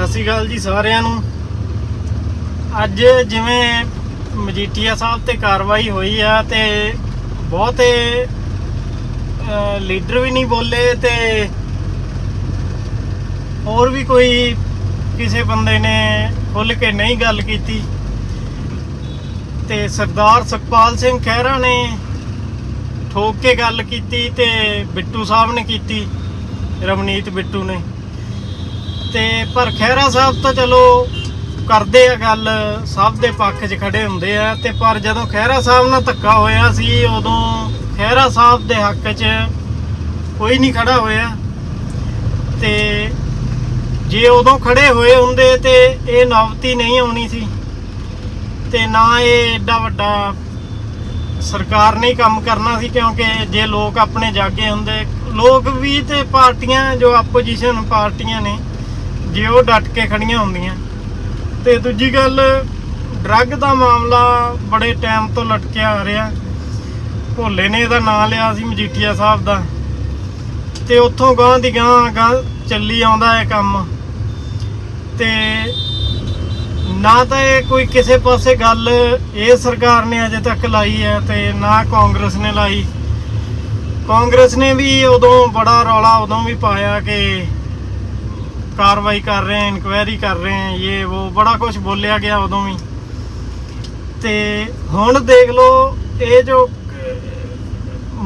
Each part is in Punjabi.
ਸਤਿ ਸ਼੍ਰੀ ਅਕਾਲ ਜੀ ਸਾਰਿਆਂ ਨੂੰ। ਅੱਜ ਜਿਵੇਂ ਮਜੀਠੀਆ ਸਾਹਿਬ ਤੇ ਕਾਰਵਾਈ ਹੋਈ ਆ ਤੇ ਬਹੁਤੇ ਲੀਡਰ ਵੀ ਨਹੀਂ ਬੋਲੇ ਤੇ ਹੋਰ ਵੀ ਕੋਈ ਕਿਸੇ ਬੰਦੇ ਨੇ ਖੁੱਲ ਕੇ ਨਹੀਂ ਗੱਲ ਕੀਤੀ। ਤੇ ਸਰਦਾਰ ਸੁਖਪਾਲ ਸਿੰਘ ਖਹਿਰਾ ਨੇ ਠੋਕ ਕੇ ਗੱਲ ਕੀਤੀ ਤੇ ਬਿੱਟੂ ਸਾਹਿਬ ਨੇ ਕੀਤੀ, ਰਵਨੀਤ ਬਿੱਟੂ ਨੇ। ਤੇ ਪਰ ਖਹਿਰਾ ਸਾਹਿਬ ਤਾਂ ਚਲੋ ਕਰਦੇ ਆ ਗੱਲ, ਸਭ ਦੇ ਪੱਖ 'ਚ ਖੜੇ ਹੁੰਦੇ ਆ ਤੇ ਪਰ ਜਦੋਂ ਖਹਿਰਾ ਸਾਹਿਬ ਨਾਲ ਧੱਕਾ ਹੋਇਆ ਸੀ, ਉਦੋਂ ਖਹਿਰਾ ਸਾਹਿਬ ਦੇ ਹੱਕ 'ਚ ਕੋਈ ਨਹੀਂ ਖੜਾ ਹੋਇਆ। ਤੇ ਜੇ ਉਦੋਂ ਖੜੇ ਹੋਏ ਹੁੰਦੇ ਤੇ ਇਹ ਨੌਬਤੀ ਨਹੀਂ ਆਉਣੀ ਸੀ। ਤੇ ਨਾ ਇਹ ਏਡਾ ਵੱਡਾ ਸਰਕਾਰ ਨੇ ਕੰਮ ਕਰਨਾ ਸੀ, ਕਿਉਂਕਿ ਜੇ ਲੋਕ ਆਪਣੇ ਜਾਗੇ ਹੁੰਦੇ, ਲੋਕ ਵੀ ਤੇ ਪਾਰਟੀਆਂ ਜੋ ਆਪੋਜੀਸ਼ਨ ਪਾਰਟੀਆਂ ਨੇ ਜੇ ਉਹ ਡਟ ਕੇ ਖੜੀਆਂ ਹੁੰਦੀਆਂ। ਤੇ ਦੂਜੀ ਗੱਲ ਡਰੱਗ ਦਾ ਮਾਮਲਾ ਬੜੇ ਟਾਈਮ ਤੋਂ ਲਟਕਿਆ ਆ ਰਿਹਾ। ਭੋਲੇ ਨੇ ਇਹਦਾ ਨਾਂ ਲਿਆ ਸੀ ਮਜੀਠੀਆ ਸਾਹਿਬ ਦਾ। ਤੇ ਉੱਥੋਂ ਗਾਂ ਦੀ ਗਾਂ ਗਾਂ ਚੱਲੀ ਆਉਂਦਾ ਹੈ ਕੰਮ। ਤੇ ਨਾ ਤਾਂ ਇਹ ਕੋਈ ਕਿਸੇ ਪਾਸੇ ਗੱਲ ਇਹ ਸਰਕਾਰ ਨੇ ਅਜੇ ਤੱਕ ਲਾਈ ਹੈ ਤੇ ਨਾ ਕਾਂਗਰਸ ਨੇ ਲਾਈ। ਕਾਂਗਰਸ ਨੇ ਵੀ ਉਦੋਂ ਬੜਾ ਰੌਲਾ ਉਦੋਂ ਵੀ ਪਾਇਆ ਕਿ ਕਾਰਵਾਈ ਕਰ ਰਹੇ ਹਾਂ ਇਨਕੁਆਇਰੀ ਕਰ ਰਹੇ ਹਾਂ, ਇਹ ਉਹ ਬੜਾ ਕੁਝ ਬੋਲਿਆ ਗਿਆ ਉਦੋਂ ਵੀ। ਤੇ ਹੁਣ ਦੇਖ ਲਓ, ਇਹ ਜੋ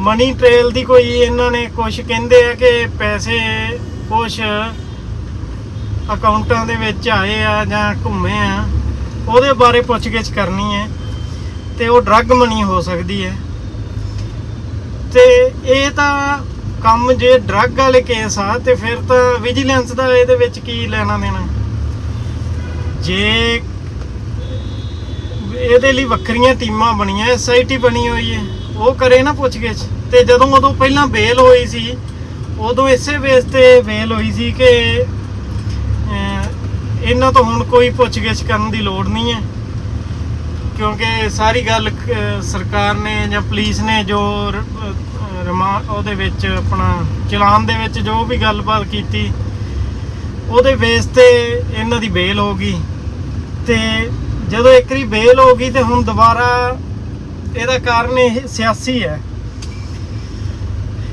ਮਨੀ ਟ੍ਰੇਲ ਦੀ ਕੋਈ ਇਹਨਾਂ ਨੇ ਕੁਝ ਕਹਿੰਦੇ ਆ ਕਿ ਪੈਸੇ ਕੁਝ ਅਕਾਊਂਟਾਂ ਦੇ ਵਿੱਚ ਆਏ ਆ ਜਾਂ ਘੁੰਮੇ ਆ, ਉਹਦੇ ਬਾਰੇ ਪੁੱਛਗਿੱਛ ਕਰਨੀ ਹੈ ਤੇ ਉਹ ਡਰੱਗ ਮਨੀ ਹੋ ਸਕਦੀ ਹੈ। ਤੇ ਇਹ ਤਾਂ ਕੰਮ ਜੇ ਡਰੱਗ ਵਾਲੇ ਕੇਸ ਆ, ਤੇ ਫਿਰ ਤਾਂ ਵਿਜੀਲੈਂਸ ਦਾ ਇਹਦੇ ਵਿੱਚ ਕੀ ਲੈਣਾ ਦੇਣਾ? ਜੇ ਇਹਦੇ ਲਈ ਵੱਖਰੀਆਂ ਟੀਮਾਂ ਬਣੀਆਂ ਐਸਆਈਟੀ ਬਣੀ ਹੋਈ ਹੈ, ਉਹ ਕਰੇ ਨਾ ਪੁੱਛਗਿੱਛ। ਤੇ ਜਦੋਂ ਉਦੋਂ ਪਹਿਲਾਂ ਬੇਲ ਹੋਈ ਸੀ, ਉਦੋਂ ਇਸੇ ਬੇਸ ਤੇ ਬੇਲ ਹੋਈ ਸੀ ਕਿ ਇਹਨਾਂ ਤੋਂ ਹੁਣ ਕੋਈ ਪੁੱਛਗਿੱਛ ਕਰਨ ਦੀ ਲੋੜ ਨਹੀਂ ਹੈ। ਕਿਉਂਕਿ ਸਾਰੀ ਗੱਲ ਸਰਕਾਰ ਨੇ ਜਾਂ ਪੁਲਿਸ ਨੇ ਜੋ ਰਿਮਾ ਉਹਦੇ ਵਿੱਚ ਆਪਣਾ ਚਲਾਨ ਦੇ ਵਿੱਚ ਜੋ ਵੀ ਗੱਲਬਾਤ ਕੀਤੀ, ਉਹਦੇ ਬੇਸ ਤੇ ਇਹਨਾਂ ਦੀ ਬੇਲ ਹੋ ਗਈ। ਤੇ ਜਦੋਂ ਇੱਕ ਵਾਰੀ ਬੇਲ ਹੋ ਗਈ ਤੇ ਹੁਣ ਦੁਬਾਰਾ ਇਹਦਾ ਕਾਰਨ ਇਹ ਸਿਆਸੀ ਹੈ।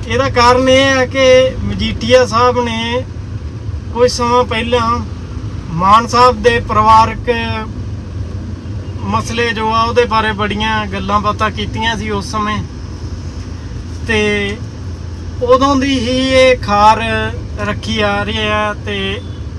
ਇਹਦਾ ਕਾਰਨ ਇਹ ਹੈ ਕਿ ਮਜੀਠੀਆ ਸਾਹਿਬ ਨੇ ਕੁਝ ਸਮਾਂ ਪਹਿਲਾਂ ਮਾਨ ਸਾਹਿਬ ਦੇ ਪਰਿਵਾਰਕ ਮਸਲੇ ਜੋ ਆ ਉਹਦੇ ਬਾਰੇ ਬੜੀਆਂ ਗੱਲਾਂ ਬਾਤਾਂ ਕੀਤੀਆਂ ਸੀ ਉਸ ਸਮੇਂ। ਤੇ ਉਦੋਂ ਦੀ ਹੀ ਇਹ ਖਾਰ ਰੱਖੀ ਆ ਰਹੀ ਹੈ ਤੇ